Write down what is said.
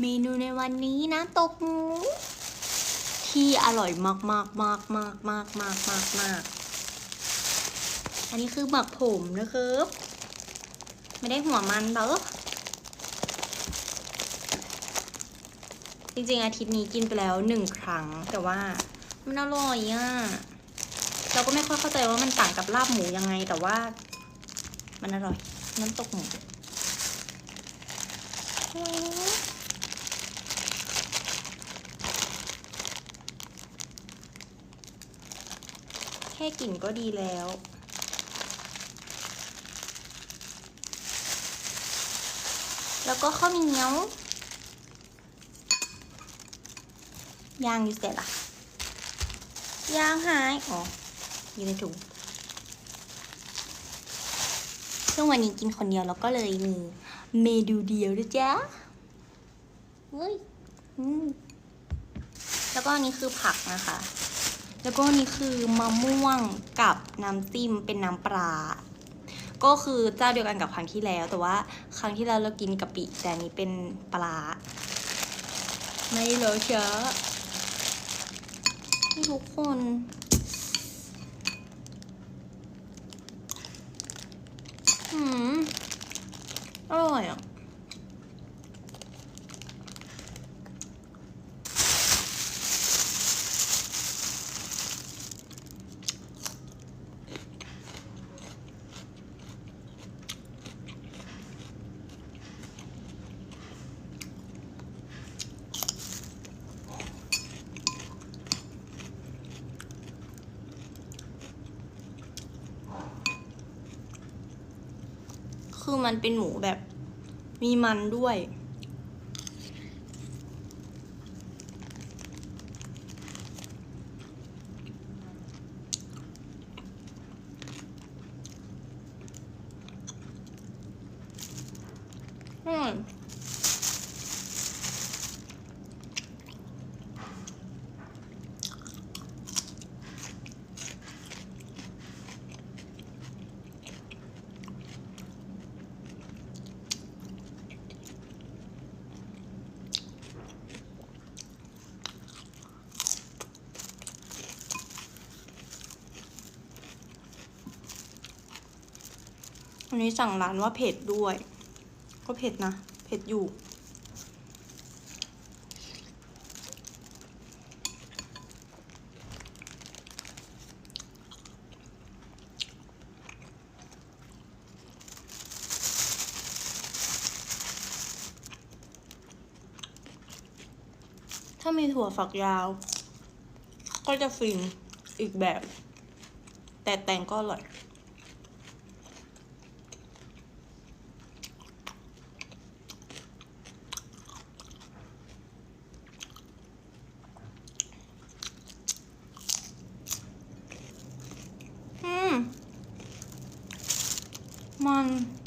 เมนูในวันนี้นะตกหมูที่อร่อยมากมากมากมากมากมากมากมากอันนี้คือหมักผมนะครับ ไม่ได้หัวมันเด้อจริงๆอาทิตย์นี้กินไปแล้วหนึ่งครั้ง แต่ว่ามันอร่อยอะเราก็ไม่ค่อยเข้าใจว่ามันต่างกับลาบหมูยังไง แต่ว่า มันอร่อยน้ำตกหมูแค่กลิ่นก็ดีแล้ว แล้วก็ข้าวเหนียวย่างอยู่เสร็จละย่างหายอ๋ออยู่ในถุงซึ่งวันนี้กินคนเดียวแล้วก็เลยมีเมนูเดียวด้วยจ้าเฮ้ย อืม แล้วก็อันนี้คือผักนะคะ แล้วก็นี้คือมะม่วงกับน้ำจิ้มเป็นน้ำปลา ก็คือเจ้าเดียวกันกับครั้งที่แล้ว แต่ว่าครั้งที่แล้วเรากินกะปิ แต่นี้เป็นปลา ไม่เลอะเชอะทุกคนอืมอร่อยอะ คือมันเป็นหมูแบบมีมันด้วย อืม อันนี้สั่งร้านว่าเผ็ดด้วย ก็เผ็ดนะ เผ็ดอยู่ ถ้ามีถั่วฝักยาว ก็จะฟินอีกแบบ แต่แตงก็อร่อย Mann.